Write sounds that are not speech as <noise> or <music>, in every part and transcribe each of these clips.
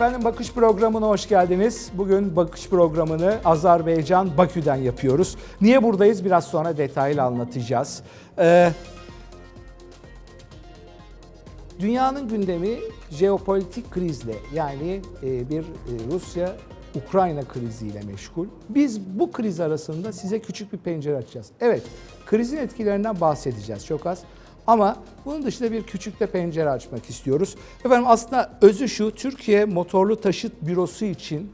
Efendim Bakış programına hoş geldiniz. Bugün Bakış programını Azerbaycan Bakü'den yapıyoruz. Niye buradayız? Biraz sonra detaylı anlatacağız. Ee, dünyanın gündemi jeopolitik krizle yani e, bir e, Rusya Ukrayna kriziyle meşgul. Biz bu kriz arasında size küçük bir pencere açacağız. Evet, krizin etkilerinden bahsedeceğiz çok az. Ama bunun dışında bir küçük de pencere açmak istiyoruz. Efendim aslında özü şu, Türkiye Motorlu Taşıt Bürosu için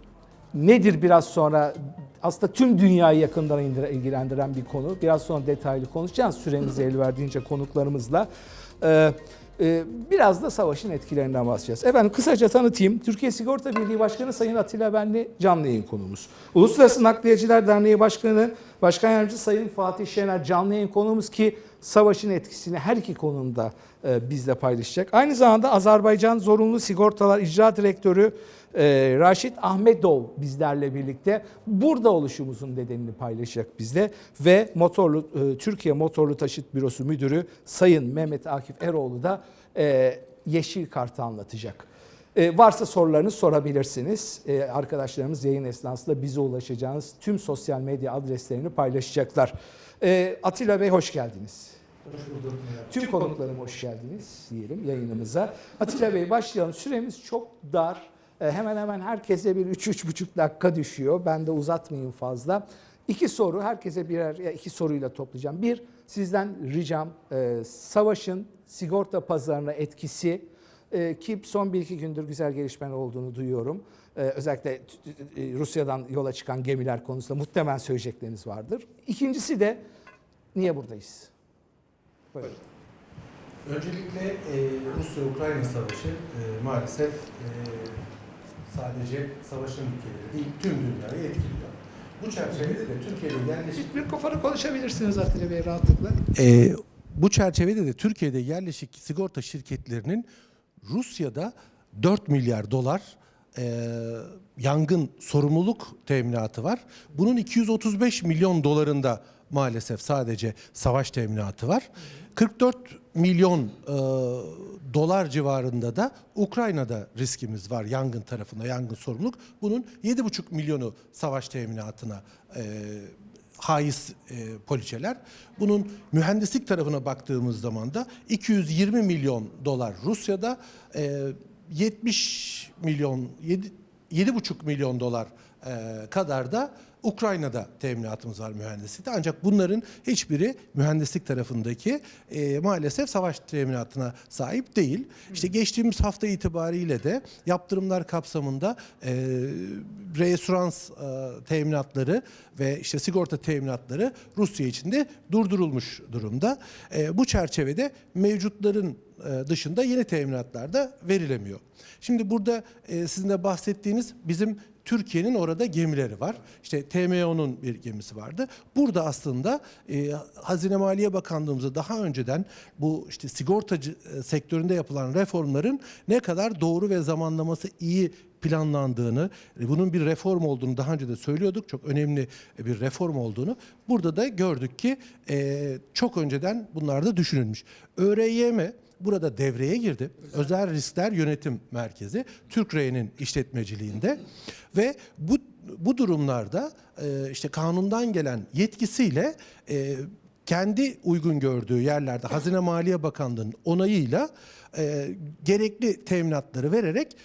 nedir biraz sonra aslında tüm dünyayı yakından ilgilendiren bir konu. Biraz sonra detaylı konuşacağız süremiz el verdiğince konuklarımızla. Ee, e, biraz da savaşın etkilerinden bahsedeceğiz. Efendim kısaca tanıtayım. Türkiye Sigorta Birliği Başkanı Sayın Atilla Benli canlı yayın konuğumuz. Uluslararası Nakliyeciler Derneği Başkanı, Başkan Yardımcısı Sayın Fatih Şener canlı yayın konuğumuz ki savaşın etkisini her iki konumda e, bizle paylaşacak. Aynı zamanda Azerbaycan Zorunlu Sigortalar İcra Direktörü e, Raşit Ahmedov bizlerle birlikte burada oluşumuzun nedenini paylaşacak bizle ve motorlu e, Türkiye Motorlu Taşıt Bürosu Müdürü Sayın Mehmet Akif Eroğlu da Yeşil Kart'ı anlatacak. E, varsa sorularınız sorabilirsiniz. E, arkadaşlarımız yayın esnasında bize ulaşacağınız tüm sosyal medya adreslerini paylaşacaklar. E, Atilla Bey hoş geldiniz. Tüm konuklarım hoş geldiniz diyelim yayınımıza. Atilla Bey başlayalım. Süremiz çok dar. E, hemen hemen herkese bir 3-3,5 dakika düşüyor. Ben de uzatmayayım fazla. İki soru, herkese birer ya iki soruyla toplayacağım. Bir, sizden ricam e, savaşın sigorta pazarına etkisi e, ki son bir iki gündür güzel gelişmeler olduğunu duyuyorum. E, özellikle t- t- e, Rusya'dan yola çıkan gemiler konusunda muhtemelen söyleyecekleriniz vardır. İkincisi de niye buradayız? Buyurun. Öncelikle e, Rusya-Ukrayna savaşı e, maalesef e, sadece savaşın ülkeleri değil tüm dünyayı etkiliyor. Bu çerçevede de Türkiye'de yerleşik Mikrofonu konuşabilirsiniz Atilla Bey rahatlıkla. E, bu çerçevede de Türkiye'de yerleşik sigorta şirketlerinin Rusya'da 4 milyar dolar e, yangın sorumluluk teminatı var. Bunun 235 milyon dolarında maalesef sadece savaş teminatı var. 44 milyon e, dolar civarında da Ukrayna'da riskimiz var yangın tarafında yangın sorumluluk. Bunun 7,5 milyonu savaş teminatına e, haiz e, poliçeler. Bunun mühendislik tarafına baktığımız zaman da 220 milyon dolar Rusya'da, e, 70 milyon, 7, 7,5 milyon dolar e, kadar da Ukrayna'da teminatımız var mühendislikte. Ancak bunların hiçbiri mühendislik tarafındaki e, maalesef savaş teminatına sahip değil. İşte geçtiğimiz hafta itibariyle de yaptırımlar kapsamında e, reasürans e, teminatları ve işte sigorta teminatları Rusya için de durdurulmuş durumda. E, bu çerçevede mevcutların e, dışında yeni teminatlar da verilemiyor. Şimdi burada e, sizin de bahsettiğiniz bizim Türkiye'nin orada gemileri var. İşte TMO'nun bir gemisi vardı. Burada aslında e, Hazine Maliye Bakanlığımıza daha önceden bu işte sigortacı e, sektöründe yapılan reformların ne kadar doğru ve zamanlaması iyi planlandığını, e, bunun bir reform olduğunu daha önce de söylüyorduk. Çok önemli bir reform olduğunu. Burada da gördük ki e, çok önceden bunlar da düşünülmüş. ÖRYM burada devreye girdi. Özel Riskler Yönetim Merkezi TÜRKRE'nin işletmeciliğinde ve bu bu durumlarda e, işte kanundan gelen yetkisiyle e, kendi uygun gördüğü yerlerde Hazine Maliye Bakanlığı'nın onayıyla e, gerekli teminatları vererek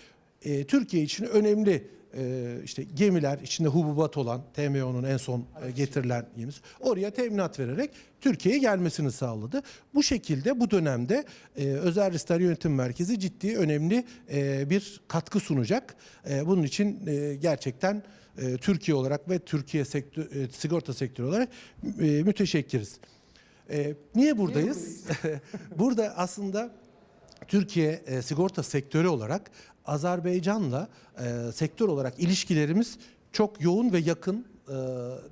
e, Türkiye için önemli e, işte gemiler içinde hububat olan TMO'nun en son e, getirilen gemisi oraya teminat vererek Türkiye'ye gelmesini sağladı. Bu şekilde bu dönemde e, Özel Riskler Yönetim Merkezi ciddi önemli e, bir katkı sunacak. E, bunun için e, gerçekten e, Türkiye olarak ve Türkiye sektör, e, sigorta sektörü olarak e, müteşekkiriz. E, niye buradayız? <laughs> Burada aslında Türkiye e, sigorta sektörü olarak Azerbaycan'la e, sektör olarak ilişkilerimiz çok yoğun ve yakın e,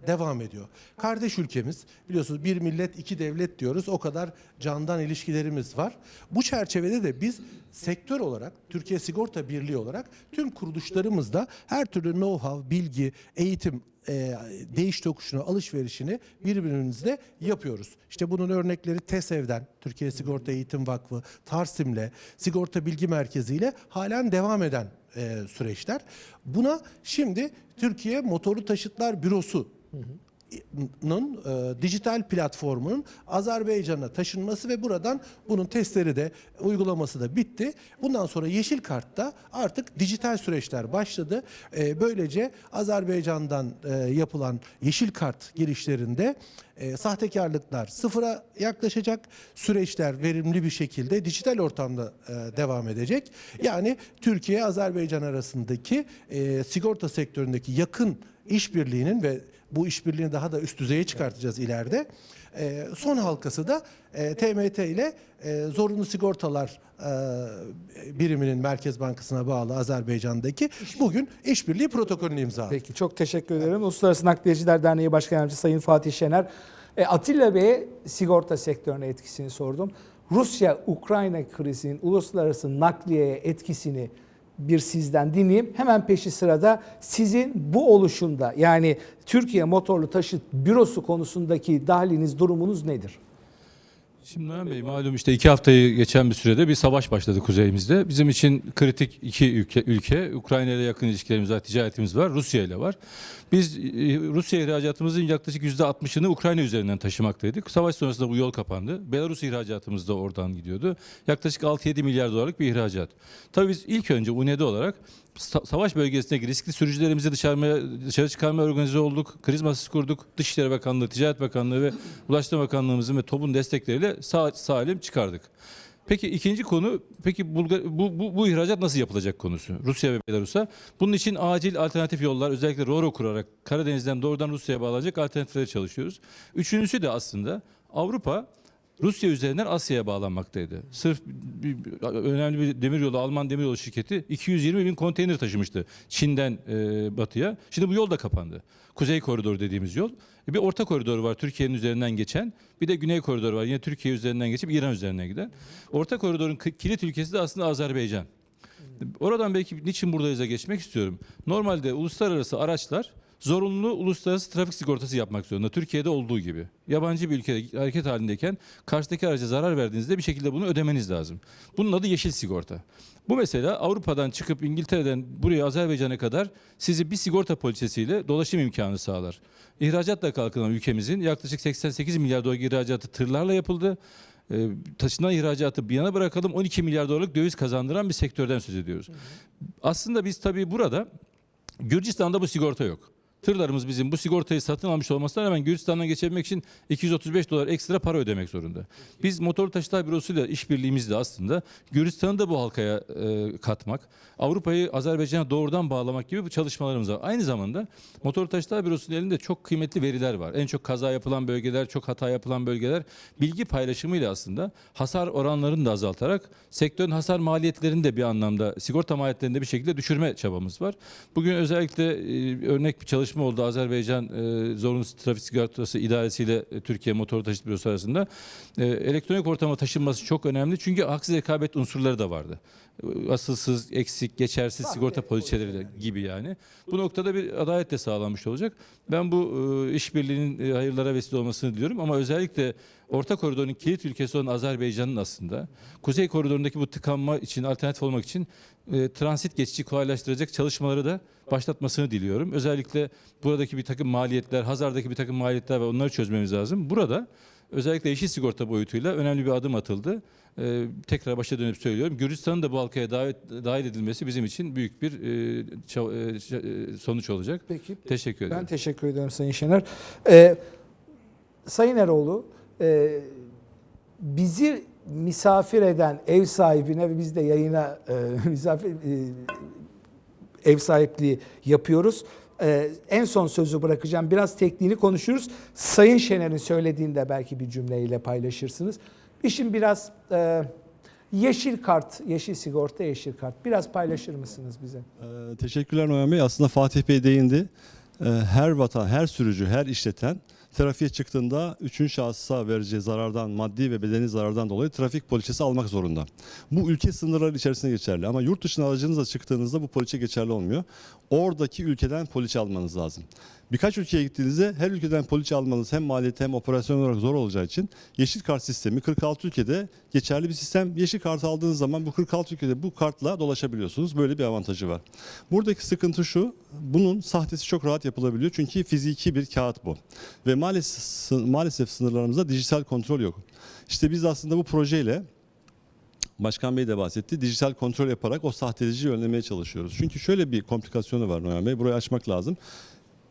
devam ediyor. Kardeş ülkemiz biliyorsunuz bir millet iki devlet diyoruz o kadar candan ilişkilerimiz var. Bu çerçevede de biz sektör olarak Türkiye Sigorta Birliği olarak tüm kuruluşlarımızda her türlü know-how, bilgi, eğitim e, değiş tokuşunu, alışverişini birbirimizle yapıyoruz. İşte bunun örnekleri TESEV'den, Türkiye Sigorta Eğitim Vakfı, Tarsim'le, Sigorta Bilgi Merkezi ile halen devam eden e, süreçler. Buna şimdi Türkiye Motorlu Taşıtlar Bürosu e, dijital platformunun Azerbaycan'a taşınması ve buradan bunun testleri de uygulaması da bitti. Bundan sonra Yeşil Kart'ta artık dijital süreçler başladı. E, böylece Azerbaycan'dan e, yapılan Yeşil Kart girişlerinde e, sahtekarlıklar sıfıra yaklaşacak. Süreçler verimli bir şekilde dijital ortamda e, devam edecek. Yani Türkiye Azerbaycan arasındaki e, sigorta sektöründeki yakın işbirliğinin ve bu işbirliğini daha da üst düzeye çıkartacağız ileride. E, son halkası da e, TMT ile e, zorunlu sigortalar e, biriminin Merkez Bankası'na bağlı Azerbaycan'daki bugün işbirliği protokolünü imzaladı. Peki çok teşekkür ederim. Uluslararası Nakliyeciler Derneği Başkan Yardımcısı Sayın Fatih Şener. E, Atilla Bey'e sigorta sektörüne etkisini sordum. Rusya-Ukrayna krizinin uluslararası nakliyeye etkisini bir sizden dinleyeyim. Hemen peşi sırada sizin bu oluşumda yani Türkiye Motorlu Taşıt Bürosu konusundaki dahliniz, durumunuz nedir? Şimdi Noyan Bey malum işte iki haftayı geçen bir sürede bir savaş başladı kuzeyimizde. Bizim için kritik iki ülke, ülke Ukrayna ile yakın ilişkilerimiz var, ticaretimiz var, Rusya ile var. Biz e, Rusya ihracatımızın yaklaşık %60'ını Ukrayna üzerinden taşımaktaydık. Savaş sonrasında bu yol kapandı. Belarus ihracatımız da oradan gidiyordu. Yaklaşık 6-7 milyar dolarlık bir ihracat. Tabii biz ilk önce UNED olarak sa- savaş bölgesindeki riskli sürücülerimizi dışarı, dışarı çıkarmaya organize olduk. Kriz masası kurduk. Dışişleri Bakanlığı, Ticaret Bakanlığı ve Ulaştırma Bakanlığımızın ve TOB'un destekleriyle sağ salim çıkardık. Peki ikinci konu, peki Bulgar, bu, bu, bu ihracat nasıl yapılacak konusu Rusya ve Belarus'a. Bunun için acil alternatif yollar özellikle RORO kurarak Karadeniz'den doğrudan Rusya'ya bağlanacak alternatiflere çalışıyoruz. Üçüncüsü de aslında Avrupa Rusya üzerinden Asya'ya bağlanmaktaydı. Sırf bir- bir- önemli bir demiryolu, Alman demiryolu şirketi 220 bin konteyner taşımıştı Çin'den e, batıya. Şimdi bu yol da kapandı. Kuzey koridoru dediğimiz yol. E, bir orta koridor var Türkiye'nin üzerinden geçen. Bir de güney koridor var yine Türkiye üzerinden geçip İran üzerinden giden. Orta koridorun kilit ülkesi de aslında Azerbaycan. Oradan belki niçin buradayız'a geçmek istiyorum. Normalde uluslararası araçlar zorunlu uluslararası trafik sigortası yapmak zorunda. Türkiye'de olduğu gibi. Yabancı bir ülkede hareket halindeyken karşıdaki araca zarar verdiğinizde bir şekilde bunu ödemeniz lazım. Bunun adı yeşil sigorta. Bu mesela Avrupa'dan çıkıp İngiltere'den buraya Azerbaycan'a kadar sizi bir sigorta poliçesiyle dolaşım imkanı sağlar. İhracatla kalkınan ülkemizin yaklaşık 88 milyar dolar ihracatı tırlarla yapıldı. Ee, taşınan ihracatı bir yana bırakalım 12 milyar dolarlık döviz kazandıran bir sektörden söz ediyoruz. Aslında biz tabii burada Gürcistan'da bu sigorta yok. Tırlarımız bizim bu sigortayı satın almış olmasına rağmen Gürcistan'dan geçebilmek için 235 dolar ekstra para ödemek zorunda. Biz motor taşıtlar bürosuyla işbirliğimizle aslında Gürcistan'ı da bu halkaya e, katmak, Avrupa'yı Azerbaycan'a doğrudan bağlamak gibi bu çalışmalarımız var. Aynı zamanda motor taşıtlar bürosunun elinde çok kıymetli veriler var. En çok kaza yapılan bölgeler, çok hata yapılan bölgeler bilgi paylaşımıyla aslında hasar oranlarını da azaltarak sektörün hasar maliyetlerini de bir anlamda sigorta maliyetlerini de bir şekilde düşürme çabamız var. Bugün özellikle e, örnek bir çalışma oldu Azerbaycan e, zorunlu trafik sigortası idaresiyle e, Türkiye Motor Taşıt Bürosu arasında. E, elektronik ortama taşınması çok önemli çünkü haksız rekabet unsurları da vardı. E, Asılsız, eksik, geçersiz sigorta poliçeleri gibi yani. Bu noktada bir adalet de sağlanmış olacak. Ben bu e, işbirliğinin e, hayırlara vesile olmasını diliyorum ama özellikle Orta koridorun kilit ülkesi olan Azerbaycan'ın aslında Kuzey koridorundaki bu tıkanma için alternatif olmak için e, transit geçici kolaylaştıracak çalışmaları da başlatmasını diliyorum. Özellikle buradaki bir takım maliyetler, Hazar'daki bir takım maliyetler var onları çözmemiz lazım. Burada özellikle yeşil sigorta boyutuyla önemli bir adım atıldı. E, tekrar başa dönüp söylüyorum. Gürcistan'ın da bu halkaya davet, dahil edilmesi bizim için büyük bir e, e, e, sonuç olacak. Peki. Teşekkür ederim. Ben teşekkür ederim Sayın Şener. Ee, Sayın Eroğlu, e, bizi misafir eden ev sahibine ve biz de yayına e, <laughs> misafir e, ev sahipliği yapıyoruz. Ee, en son sözü bırakacağım. Biraz tekniğini konuşuruz. Sayın Şener'in söylediğini de belki bir cümleyle paylaşırsınız. İşin biraz e, yeşil kart, yeşil sigorta, yeşil kart. Biraz paylaşır mısınız bize? Ee, teşekkürler Noyan Bey. Aslında Fatih Bey değindi. Ee, her vatan, her sürücü, her işleten trafiğe çıktığında üçüncü şahısa vereceği zarardan, maddi ve bedeni zarardan dolayı trafik poliçesi almak zorunda. Bu ülke sınırları içerisinde geçerli ama yurt dışına aracınızla çıktığınızda bu poliçe geçerli olmuyor. Oradaki ülkeden poliçe almanız lazım. Birkaç ülkeye gittiğinizde her ülkeden poliçe almanız hem maliyeti hem operasyon olarak zor olacağı için yeşil kart sistemi 46 ülkede geçerli bir sistem. Yeşil kart aldığınız zaman bu 46 ülkede bu kartla dolaşabiliyorsunuz. Böyle bir avantajı var. Buradaki sıkıntı şu, bunun sahtesi çok rahat yapılabiliyor çünkü fiziki bir kağıt bu. Ve maalesef, maalesef sınırlarımızda dijital kontrol yok. İşte biz aslında bu projeyle Başkan Bey de bahsetti. Dijital kontrol yaparak o sahteciliği önlemeye çalışıyoruz. Çünkü şöyle bir komplikasyonu var Noyan Bey. Burayı açmak lazım.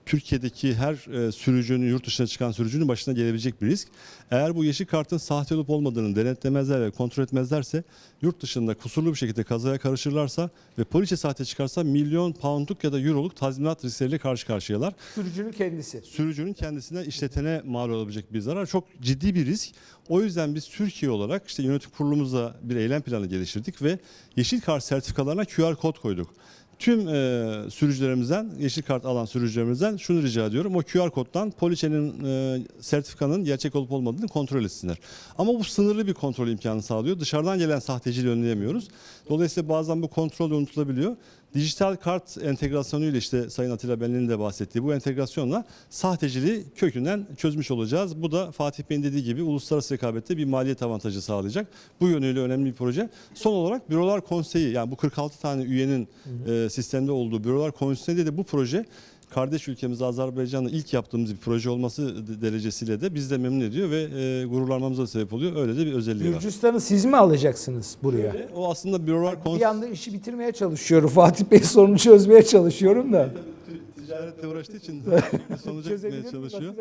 Türkiye'deki her e, sürücünün, yurt dışına çıkan sürücünün başına gelebilecek bir risk. Eğer bu yeşil kartın sahte olup olmadığını denetlemezler ve kontrol etmezlerse, yurt dışında kusurlu bir şekilde kazaya karışırlarsa ve poliçe sahte çıkarsa milyon poundluk ya da euroluk tazminat riskleriyle karşı karşıyalar. Sürücünün kendisi. Sürücünün kendisine işletene mal olabilecek bir zarar. Çok ciddi bir risk. O yüzden biz Türkiye olarak işte yönetim kurulumuzda bir eylem planı geliştirdik ve yeşil kart sertifikalarına QR kod koyduk. Tüm e, sürücülerimizden, yeşil kart alan sürücülerimizden şunu rica ediyorum. O QR koddan poliçenin, e, sertifikanın gerçek olup olmadığını kontrol etsinler. Ama bu sınırlı bir kontrol imkanı sağlıyor. Dışarıdan gelen sahteciliği önleyemiyoruz. Dolayısıyla bazen bu kontrol unutulabiliyor. Dijital kart entegrasyonuyla işte Sayın Atilla Benli'nin de bahsettiği bu entegrasyonla sahteciliği kökünden çözmüş olacağız. Bu da Fatih Bey'in dediği gibi uluslararası rekabette bir maliyet avantajı sağlayacak. Bu yönüyle önemli bir proje. Son olarak Bürolar Konseyi yani bu 46 tane üyenin e, sistemde olduğu Bürolar Konseyi'nde de bu proje kardeş ülkemiz Azerbaycan'la ilk yaptığımız bir proje olması de- derecesiyle de biz de memnun ediyor ve e, gururlanmamıza sebep oluyor. Öyle de bir özelliği var. Gürcistan'ı siz mi alacaksınız buraya? O aslında Bürolar Bir Konseyi... yanda işi bitirmeye çalışıyorum. <laughs> Fatih Bey sorunu çözmeye çalışıyorum da. Ticaretle uğraştığı için <laughs> sonuca gitmeye çalışıyor.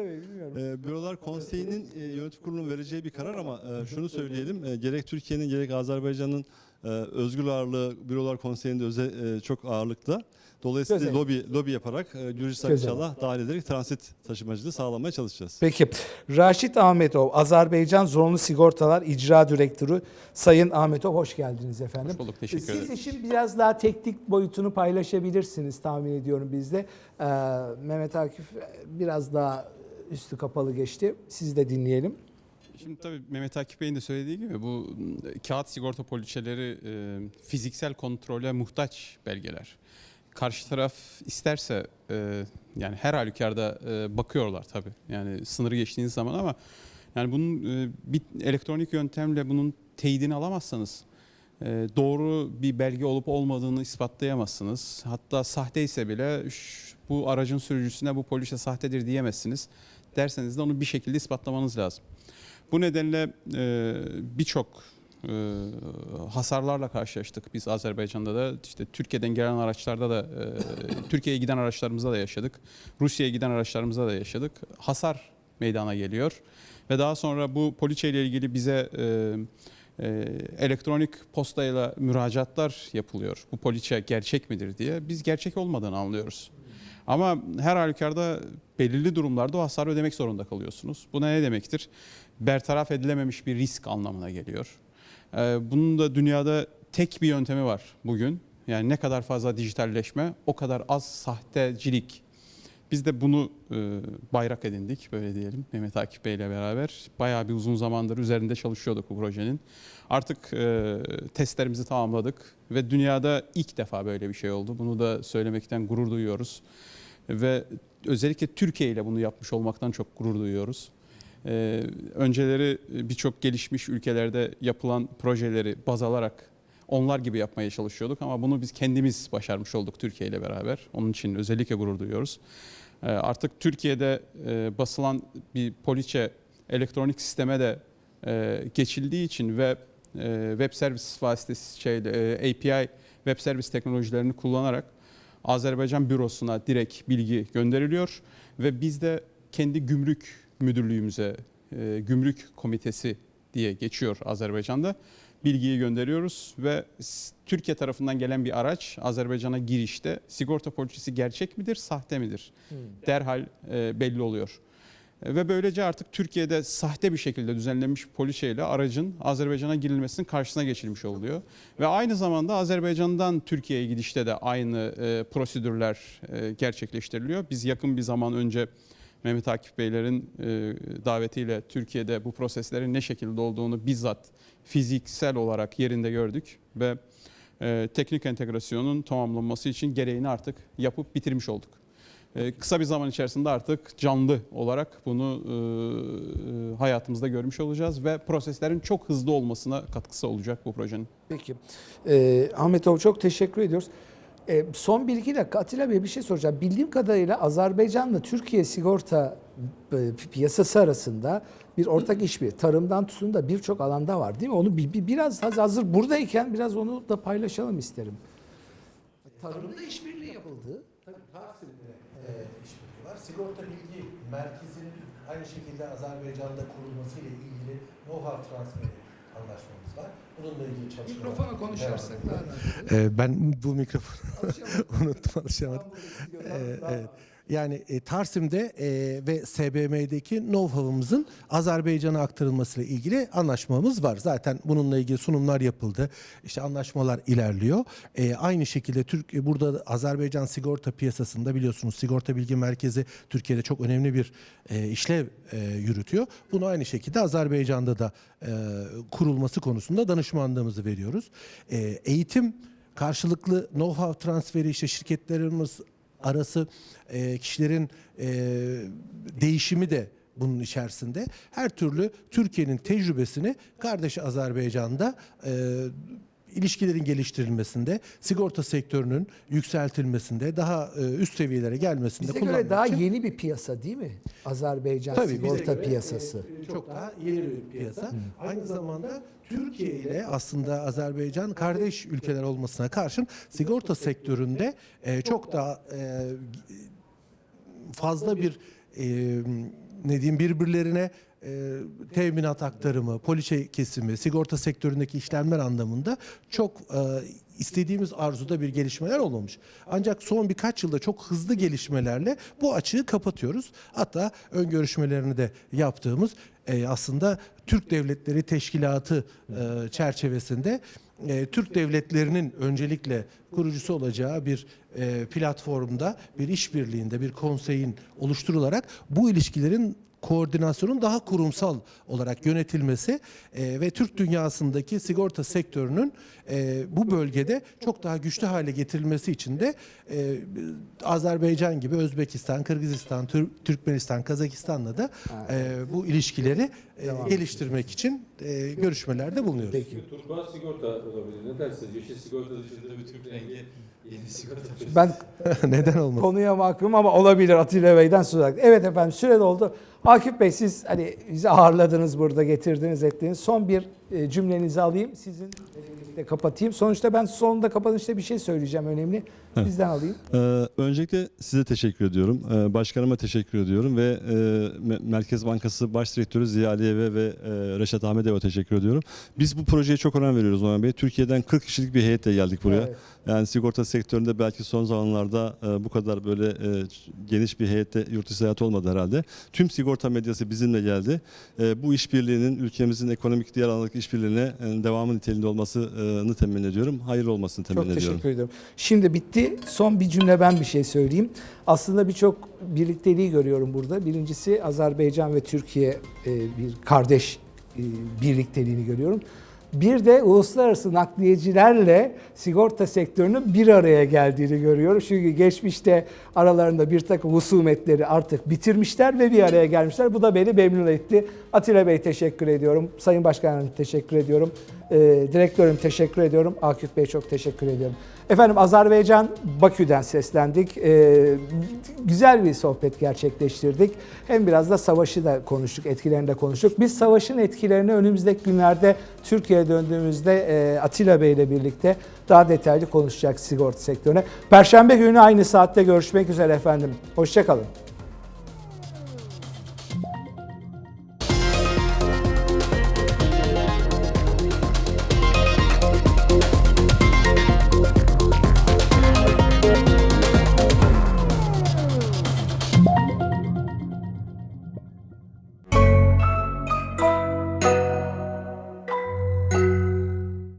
Ee, Bürolar Konseyi'nin e, yönetim kurulunun vereceği bir karar ama e, şunu söyleyelim. e, gerek Türkiye'nin gerek Azerbaycan'ın e, özgür ağırlığı Bürolar Konseyi'nde öze, e, çok ağırlıkta. Dolayısıyla Çözelim. lobi lobi yaparak e, Gürcistan Çözelim. inşallah dahil ederek transit taşımacılığı sağlamaya çalışacağız. Peki. Raşit Ahmetov, Azerbaycan Zorunlu Sigortalar İcra Direktörü. Sayın Ahmetov hoş geldiniz efendim. Hoş bulduk, teşekkür Siz ederim. işin biraz daha teknik boyutunu paylaşabilirsiniz tahmin ediyorum bizde. Ee, Mehmet Akif biraz daha üstü kapalı geçti. Siz de dinleyelim. Şimdi tabii Mehmet Akif Bey'in de söylediği gibi bu e, kağıt sigorta poliçeleri e, fiziksel kontrole muhtaç belgeler. Karşı taraf isterse e, yani her halükarda e, bakıyorlar tabii. Yani sınırı geçtiğiniz zaman ama yani bunun e, bir elektronik yöntemle bunun teyidini alamazsanız e, doğru bir belge olup olmadığını ispatlayamazsınız. Hatta sahte ise bile "Şş, bu aracın sürücüsüne bu poliçe sahtedir diyemezsiniz. Derseniz de onu bir şekilde ispatlamanız lazım. Bu nedenle e, birçok e, hasarlarla karşılaştık. Biz Azerbaycan'da da işte Türkiye'den gelen araçlarda da e, Türkiye'ye giden araçlarımızda da yaşadık. Rusya'ya giden araçlarımızda da yaşadık. Hasar meydana geliyor ve daha sonra bu poliçe ile ilgili bize e, elektronik postayla müracaatlar yapılıyor. Bu poliçe gerçek midir diye. Biz gerçek olmadığını anlıyoruz. Ama her halükarda belirli durumlarda o hasarı ödemek zorunda kalıyorsunuz. Bu ne demektir? Bertaraf edilememiş bir risk anlamına geliyor. Ee, Bunun da dünyada tek bir yöntemi var bugün. Yani ne kadar fazla dijitalleşme o kadar az sahtecilik. Biz de bunu e, bayrak edindik böyle diyelim Mehmet Akif Bey ile beraber. Bayağı bir uzun zamandır üzerinde çalışıyorduk bu projenin. Artık e, testlerimizi tamamladık ve dünyada ilk defa böyle bir şey oldu. Bunu da söylemekten gurur duyuyoruz. Ve özellikle Türkiye ile bunu yapmış olmaktan çok gurur duyuyoruz. Ee, önceleri birçok gelişmiş ülkelerde yapılan projeleri baz alarak onlar gibi yapmaya çalışıyorduk ama bunu biz kendimiz başarmış olduk Türkiye ile beraber. Onun için özellikle gurur duyuyoruz. Ee, artık Türkiye'de e, basılan bir poliçe elektronik sisteme de e, geçildiği için ve e, web servis vasıtası şeyle e, API web servis teknolojilerini kullanarak Azerbaycan bürosuna direkt bilgi gönderiliyor ve biz de kendi gümrük müdürlüğümüze, e, gümrük komitesi diye geçiyor Azerbaycan'da. Bilgiyi gönderiyoruz ve Türkiye tarafından gelen bir araç Azerbaycan'a girişte sigorta poliçesi gerçek midir, sahte midir? Derhal e, belli oluyor. E, Ve böylece artık Türkiye'de sahte bir şekilde düzenlenmiş poliçeyle aracın Azerbaycan'a girilmesinin karşısına geçilmiş oluyor. Ve aynı zamanda Azerbaycan'dan Türkiye'ye gidişte de aynı e, prosedürler e, gerçekleştiriliyor. Biz yakın bir zaman önce Mehmet Akif Beylerin e, davetiyle Türkiye'de bu proseslerin ne şekilde olduğunu bizzat fiziksel olarak yerinde gördük ve e, teknik entegrasyonun tamamlanması için gereğini artık yapıp bitirmiş olduk. e, kısa bir zaman içerisinde artık canlı olarak bunu e, e, hayatımızda görmüş olacağız ve proseslerin çok hızlı olmasına katkısı olacak bu projenin. Peki. Ee, Ahmet Oğuz çok teşekkür ediyoruz. Ee, son bir iki dakika Atilla Bey bir şey soracağım. Bildiğim kadarıyla Azerbaycan'la Türkiye sigorta e, piyasası arasında bir ortak işbirliği. Tarımdan tutun da birçok alanda var değil mi? Onu bir, bir- biraz hazır buradayken biraz onu da paylaşalım isterim. Tarımda işbirliği yapıldı. Tabii Tarsim'de e, işbirliği var. Sigorta Bilgi Merkezi'nin aynı şekilde Azerbaycan'da kurulmasıyla ilgili know-how transferi anlaşmamız var. Bununla ilgili çalışmalar. Mikrofona daha rahat. Ee, ben bu mikrofonu <laughs> unuttum alışamadım. Ee, evet. Yani e, Tarsim'de e, ve SBM'deki know-how'ımızın Azerbaycan'a aktarılmasıyla ilgili anlaşmamız var. Zaten bununla ilgili sunumlar yapıldı. İşte anlaşmalar ilerliyor. E, aynı şekilde Türk e, burada da Azerbaycan sigorta piyasasında biliyorsunuz sigorta bilgi merkezi Türkiye'de çok önemli bir e, işlev e, yürütüyor. Bunu aynı şekilde Azerbaycan'da da e, kurulması konusunda danışmanlığımızı veriyoruz. E, eğitim karşılıklı know-how transferi işte şirketlerimiz arası e, kişilerin e, değişimi de bunun içerisinde. Her türlü Türkiye'nin tecrübesini kardeş Azerbaycan'da e, ilişkilerin geliştirilmesinde, sigorta sektörünün yükseltilmesinde, daha e, üst seviyelere gelmesinde Bize göre kullanmak daha için- yeni bir piyasa değil mi? Azerbaycan Tabii, bize sigorta göre, piyasası. e, çok daha yeni bir piyasa. Aynı zamanda Türkiye ile aslında Azerbaycan kardeş ülkeler olmasına karşın sigorta sektöründe e, çok daha e, fazla bir e, ne diyeyim birbirlerine e, teminat aktarımı, poliçe kesimi, sigorta sektöründeki işlemler anlamında çok e, istediğimiz arzuda bir gelişmeler olmamış. Ancak son birkaç yılda çok hızlı gelişmelerle bu açığı kapatıyoruz. Hatta ön görüşmelerini de yaptığımız e, aslında Türk Devletleri Teşkilatı e, çerçevesinde e, Türk devletlerinin öncelikle kurucusu olacağı bir e, platformda, bir işbirliğinde, bir konseyin oluşturularak bu ilişkilerin koordinasyonun daha kurumsal olarak yönetilmesi e, ve Türk dünyasındaki sigorta sektörünün e, bu bölgede çok daha güçlü hale getirilmesi için de e, Azerbaycan gibi Özbekistan, Kırgızistan, Tür- Türkmenistan, Kazakistan'la da e, bu ilişkileri e, geliştirmek için e, görüşmelerde bulunuyoruz. Peki. Turkuaz sigorta olabilir. Ne dersiniz? Yeşil sigorta dışında bir Türk rengi. <laughs> Ben <laughs> Neden olmasın? konuya mahkum ama olabilir Atilla Bey'den söz. Evet efendim süre doldu. Akif Bey siz hani bizi ağırladınız burada getirdiniz ettiniz. Son bir e, cümlenizi alayım. Sizin de kapatayım. Sonuçta ben sonunda kapanışta bir şey söyleyeceğim önemli. Sizden alayım. Ee, öncelikle size teşekkür ediyorum. Ee, başkanıma teşekkür ediyorum ve e, Me- Merkez Bankası Baş Direktörü Ziya Aliyev'e ve e, Reşat Ahmet'e teşekkür ediyorum. Biz bu projeye çok önem veriyoruz Orhan Bey. Türkiye'den 40 kişilik bir heyetle geldik buraya. Evet. Yani sigorta sektöründe belki son zamanlarda e, bu kadar böyle e, geniş bir heyette yurt dışı seyahat olmadı herhalde. Tüm sigorta medyası bizimle geldi. E, bu işbirliğinin ülkemizin ekonomik diğer alandaki işbirliğine e, devamı niteliğinde olmasını temin ediyorum. Hayırlı olmasını temin Çok ediyorum. teşekkür ediyorum. Şimdi bitti. Son bir cümle ben bir şey söyleyeyim. Aslında birçok birlikteliği görüyorum burada. Birincisi Azerbaycan ve Türkiye e, bir kardeş e, birlikteliğini görüyorum. Bir de uluslararası nakliyecilerle sigorta sektörünün bir araya geldiğini görüyorum. Çünkü geçmişte aralarında bir takım husumetleri artık bitirmişler ve bir araya gelmişler. Bu da beni memnun etti. Atilla Bey teşekkür ediyorum. Sayın Başkanım teşekkür ediyorum. Ee, direktörüm teşekkür ediyorum. Akif Bey çok teşekkür ediyorum. Efendim Azerbaycan Bakü'den seslendik. Ee, güzel bir sohbet gerçekleştirdik. Hem biraz da savaşı da konuştuk, etkilerini de konuştuk. Biz savaşın etkilerini önümüzdeki günlerde Türkiye'ye döndüğümüzde e, Atilla Bey ile birlikte daha detaylı konuşacak sigorta sektörüne. Perşembe günü aynı saatte görüşmek üzere efendim. Hoşçakalın.